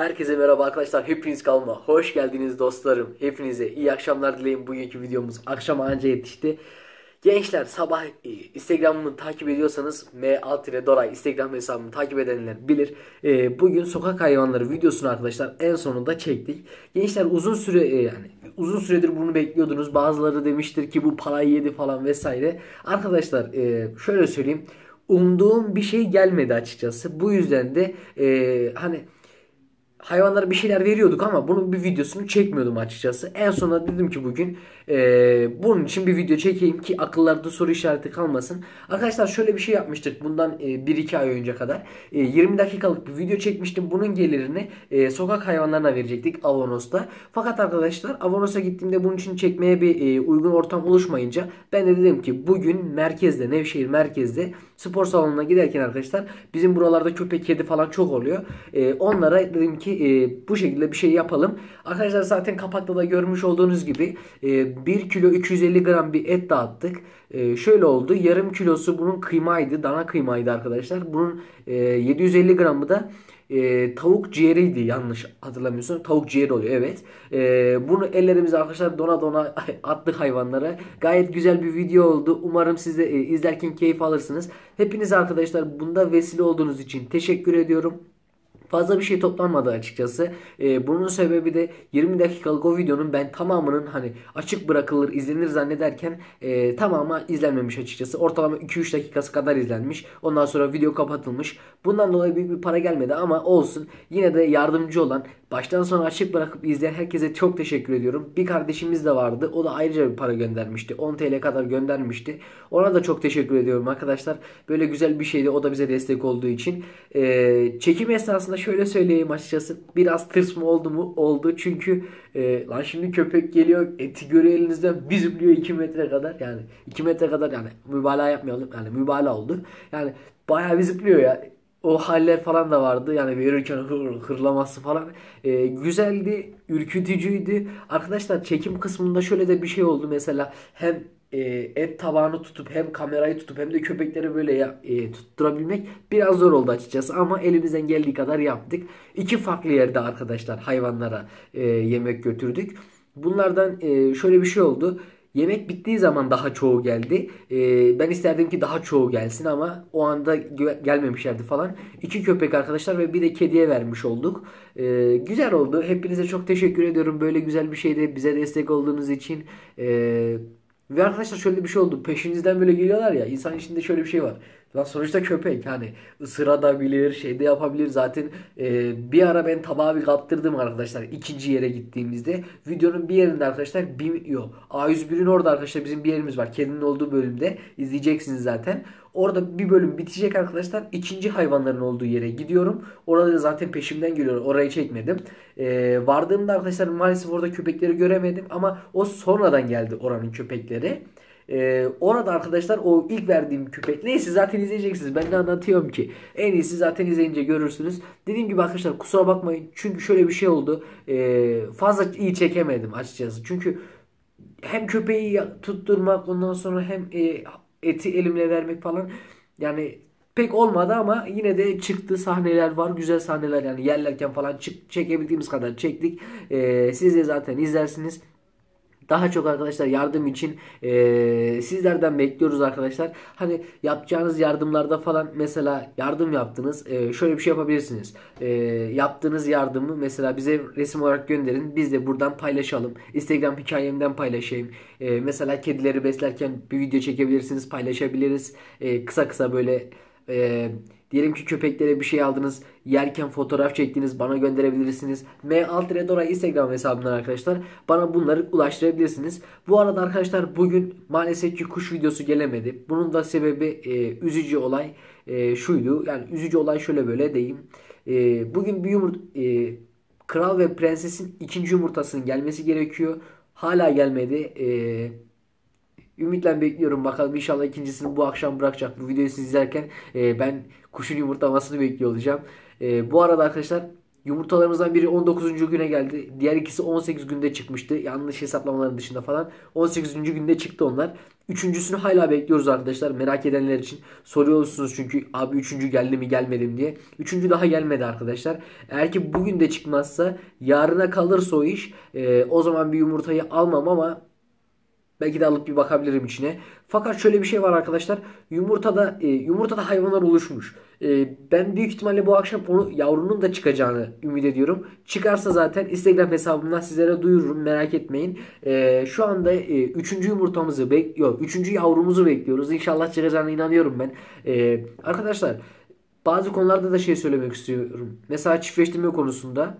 Herkese merhaba arkadaşlar. Hepiniz kalma. Hoş geldiniz dostlarım. Hepinize iyi akşamlar dileyin. Bugünkü videomuz akşama anca yetişti. Gençler sabah e, Instagram'ımı takip ediyorsanız m doray Instagram hesabımı takip edenler bilir. E, bugün sokak hayvanları videosunu arkadaşlar en sonunda çektik. Gençler uzun süre e, yani uzun süredir bunu bekliyordunuz. Bazıları demiştir ki bu parayı yedi falan vesaire. Arkadaşlar şöyle söyleyeyim. Umduğum bir şey gelmedi açıkçası. Bu yüzden de hani hayvanlara bir şeyler veriyorduk ama bunun bir videosunu çekmiyordum açıkçası. En sonunda dedim ki bugün e, bunun için bir video çekeyim ki akıllarda soru işareti kalmasın. Arkadaşlar şöyle bir şey yapmıştık bundan e, 1-2 ay önce kadar. E, 20 dakikalık bir video çekmiştim. Bunun gelirini e, sokak hayvanlarına verecektik Avanos'ta. Fakat arkadaşlar Avanos'a gittiğimde bunun için çekmeye bir e, uygun ortam oluşmayınca ben de dedim ki bugün merkezde Nevşehir merkezde spor salonuna giderken arkadaşlar bizim buralarda köpek kedi falan çok oluyor. E, onlara dedim ki e, bu şekilde bir şey yapalım. Arkadaşlar zaten kapakta da görmüş olduğunuz gibi e, 1 kilo 250 gram bir et dağıttık. E, şöyle oldu. Yarım kilosu bunun kıymaydı. Dana kıymaydı arkadaşlar. Bunun e, 750 gramı da e, tavuk ciğeriydi yanlış hatırlamıyorsun. Tavuk ciğeri oluyor evet. E, bunu ellerimize arkadaşlar dona dona attık hayvanlara. Gayet güzel bir video oldu. Umarım siz de e, izlerken keyif alırsınız. Hepiniz arkadaşlar bunda vesile olduğunuz için teşekkür ediyorum fazla bir şey toplanmadı açıkçası. Ee, bunun sebebi de 20 dakikalık o videonun ben tamamının hani açık bırakılır izlenir zannederken e, tamamı izlenmemiş açıkçası. Ortalama 2-3 dakikası kadar izlenmiş. Ondan sonra video kapatılmış. Bundan dolayı büyük bir para gelmedi ama olsun. Yine de yardımcı olan Baştan sona açık bırakıp izleyen herkese çok teşekkür ediyorum. Bir kardeşimiz de vardı. O da ayrıca bir para göndermişti. 10 TL kadar göndermişti. Ona da çok teşekkür ediyorum arkadaşlar. Böyle güzel bir şeydi. O da bize destek olduğu için. Ee, çekim esnasında şöyle söyleyeyim açıkçası. Biraz tırs mı oldu mu? Oldu. Çünkü e, lan şimdi köpek geliyor. Eti görüyor elinizden. Bir zıplıyor 2 metre kadar. Yani 2 metre kadar yani mübalağa yapmayalım. Yani mübalağa oldu. Yani bayağı bir zıplıyor ya o haller falan da vardı. Yani verirken hır, hırlaması falan. E, güzeldi, ürkütücüydü. Arkadaşlar çekim kısmında şöyle de bir şey oldu. Mesela hem e, et tabağını tutup hem kamerayı tutup hem de köpekleri böyle ya, e, tutturabilmek biraz zor oldu açıkçası ama elimizden geldiği kadar yaptık. İki farklı yerde arkadaşlar hayvanlara e, yemek götürdük. Bunlardan e, şöyle bir şey oldu. Yemek bittiği zaman daha çoğu geldi. Ee, ben isterdim ki daha çoğu gelsin ama o anda gelmemişlerdi falan. İki köpek arkadaşlar ve bir de kediye vermiş olduk. Ee, güzel oldu. Hepinize çok teşekkür ediyorum. Böyle güzel bir şeyde bize destek olduğunuz için. Ee, ve arkadaşlar şöyle bir şey oldu. Peşinizden böyle geliyorlar ya. İnsan içinde şöyle bir şey var. Lan sonuçta köpek hani ısırabilir, şey de yapabilir. Zaten e, bir ara ben tabağı bir kaptırdım arkadaşlar ikinci yere gittiğimizde. Videonun bir yerinde arkadaşlar bir, yok A101'in orada arkadaşlar bizim bir yerimiz var. Kedinin olduğu bölümde izleyeceksiniz zaten. Orada bir bölüm bitecek arkadaşlar. İkinci hayvanların olduğu yere gidiyorum. Orada da zaten peşimden geliyor. Orayı çekmedim. Ee, vardığımda arkadaşlar maalesef orada köpekleri göremedim. Ama o sonradan geldi oranın köpekleri. Ee, orada arkadaşlar o ilk verdiğim köpek neyse zaten izleyeceksiniz. Ben de anlatıyorum ki. En iyisi zaten izleyince görürsünüz. Dediğim gibi arkadaşlar kusura bakmayın. Çünkü şöyle bir şey oldu. Ee, fazla iyi çekemedim açıkçası. Çünkü hem köpeği tutturmak ondan sonra hem e, eti elimle vermek falan yani pek olmadı ama yine de çıktı sahneler var. Güzel sahneler yani yerlerken falan çık, çekebildiğimiz kadar çektik. Ee, siz de zaten izlersiniz. Daha çok arkadaşlar yardım için e, sizlerden bekliyoruz arkadaşlar. Hani yapacağınız yardımlarda falan mesela yardım yaptınız. E, şöyle bir şey yapabilirsiniz. E, yaptığınız yardımı mesela bize resim olarak gönderin. Biz de buradan paylaşalım. Instagram hikayemden paylaşayım. E, mesela kedileri beslerken bir video çekebilirsiniz. Paylaşabiliriz. E, kısa kısa böyle e, Diyelim ki köpeklere bir şey aldınız. Yerken fotoğraf çektiniz. Bana gönderebilirsiniz. M Altredora Instagram hesabından arkadaşlar. Bana bunları ulaştırabilirsiniz. Bu arada arkadaşlar bugün maalesef ki kuş videosu gelemedi. Bunun da sebebi e, üzücü olay e, şuydu. Yani üzücü olay şöyle böyle diyeyim. E, bugün bir yumurta e, kral ve prensesin ikinci yumurtasının gelmesi gerekiyor. Hala gelmedi. Eee Ümitle bekliyorum bakalım inşallah ikincisini bu akşam bırakacak. Bu videoyu siz izlerken e, ben kuşun yumurtlamasını bekliyor olacağım. E, bu arada arkadaşlar Yumurtalarımızdan biri 19. güne geldi. Diğer ikisi 18 günde çıkmıştı. Yanlış hesaplamaların dışında falan. 18. günde çıktı onlar. Üçüncüsünü hala bekliyoruz arkadaşlar. Merak edenler için soruyorsunuz çünkü abi üçüncü geldi mi gelmedi mi diye. Üçüncü daha gelmedi arkadaşlar. Eğer ki bugün de çıkmazsa yarına kalırsa o iş e, o zaman bir yumurtayı almam ama Belki de alıp bir bakabilirim içine. Fakat şöyle bir şey var arkadaşlar. Yumurtada e, yumurtada hayvanlar oluşmuş. E, ben büyük ihtimalle bu akşam onu yavrunun da çıkacağını ümit ediyorum. Çıkarsa zaten Instagram hesabımdan sizlere duyururum. Merak etmeyin. E, şu anda e, üçüncü yumurtamızı bekliyor. Üçüncü yavrumuzu bekliyoruz. İnşallah çıkacağına inanıyorum ben. E, arkadaşlar bazı konularda da şey söylemek istiyorum. Mesela çiftleştirme konusunda.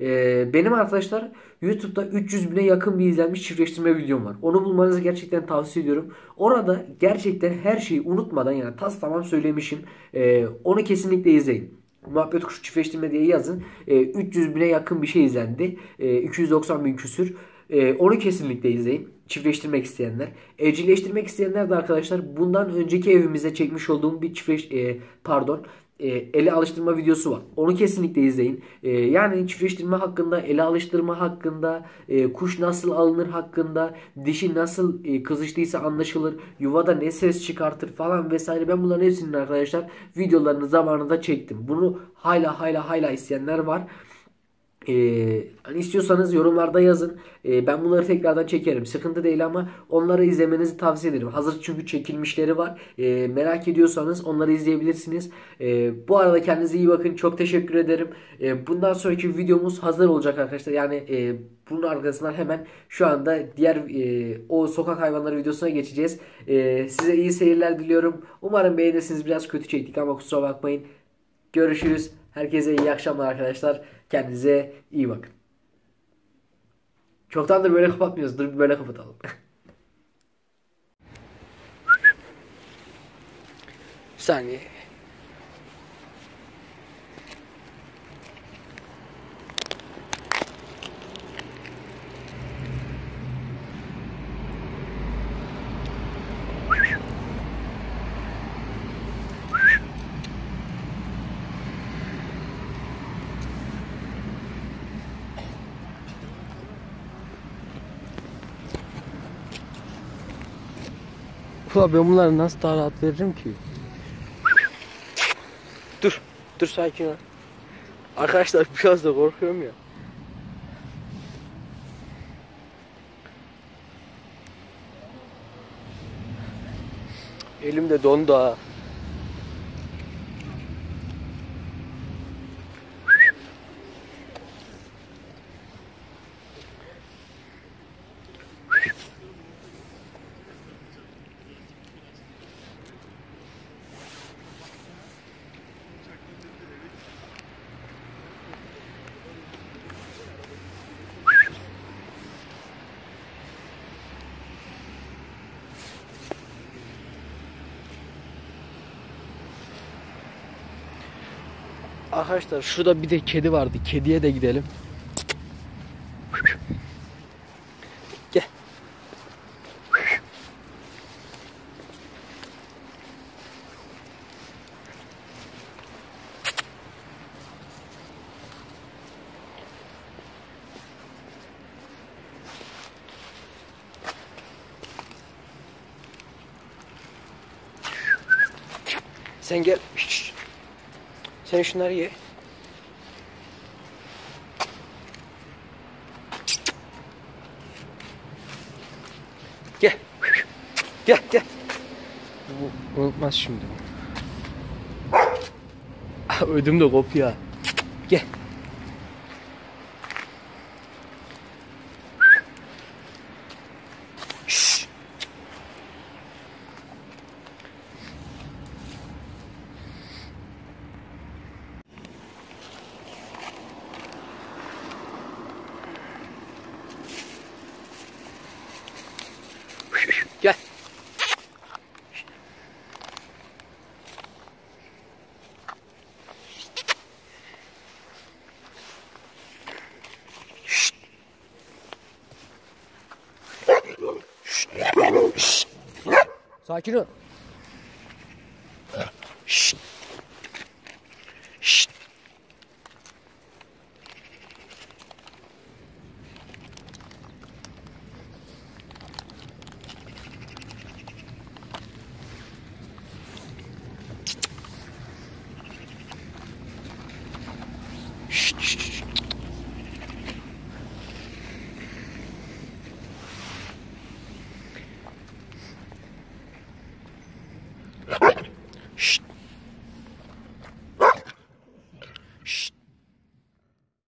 Ee, benim arkadaşlar YouTube'da 300 bine yakın bir izlenmiş çiftleştirme videom var. Onu bulmanızı gerçekten tavsiye ediyorum. Orada gerçekten her şeyi unutmadan yani tas tamam söylemişim. Ee, onu kesinlikle izleyin. Muhabbet kuşu çiftleştirme diye yazın. Ee, 300 bine yakın bir şey izlendi. Ee, 290 bin küsür. Ee, onu kesinlikle izleyin. Çiftleştirmek isteyenler. Evcilleştirmek isteyenler de arkadaşlar bundan önceki evimize çekmiş olduğum bir çiftleş... E, pardon e, ele alıştırma videosu var. Onu kesinlikle izleyin. E, yani çiftleştirme hakkında, ele alıştırma hakkında, e, kuş nasıl alınır hakkında, dişi nasıl e, kızıştıysa anlaşılır, yuvada ne ses çıkartır falan vesaire. Ben bunların hepsinin arkadaşlar videolarını zamanında çektim. Bunu hala hala hala isteyenler var. Ee, hani istiyorsanız yorumlarda yazın. Ee, ben bunları tekrardan çekerim. Sıkıntı değil ama onları izlemenizi tavsiye ederim. Hazır çünkü çekilmişleri var. Ee, merak ediyorsanız onları izleyebilirsiniz. Ee, bu arada kendinize iyi bakın. Çok teşekkür ederim. Ee, bundan sonraki videomuz hazır olacak arkadaşlar. Yani e, bunun arkasından hemen şu anda diğer e, o sokak hayvanları videosuna geçeceğiz. E, size iyi seyirler diliyorum. Umarım beğenirsiniz. Biraz kötü çektik ama kusura bakmayın. Görüşürüz. Herkese iyi akşamlar arkadaşlar. Kendinize iyi bakın. Çoktandır böyle kapatmıyoruz. Dur böyle kapatalım. Bir saniye. Ulan ben bunları nasıl daha rahat veririm ki? Dur. Dur sakin ol. Arkadaşlar biraz da korkuyorum ya. Elim de dondu ha. Arkadaşlar şurada bir de kedi vardı. Kediye de gidelim. Gel. Sen gel. Şşş. Sen şunları ye. Gel. Gel gel. Bu unutmaz şimdi. Ah, Ödüm de kopuyor. Gel. Şşş. Gel. Sakin ol. Şşt. Şşt.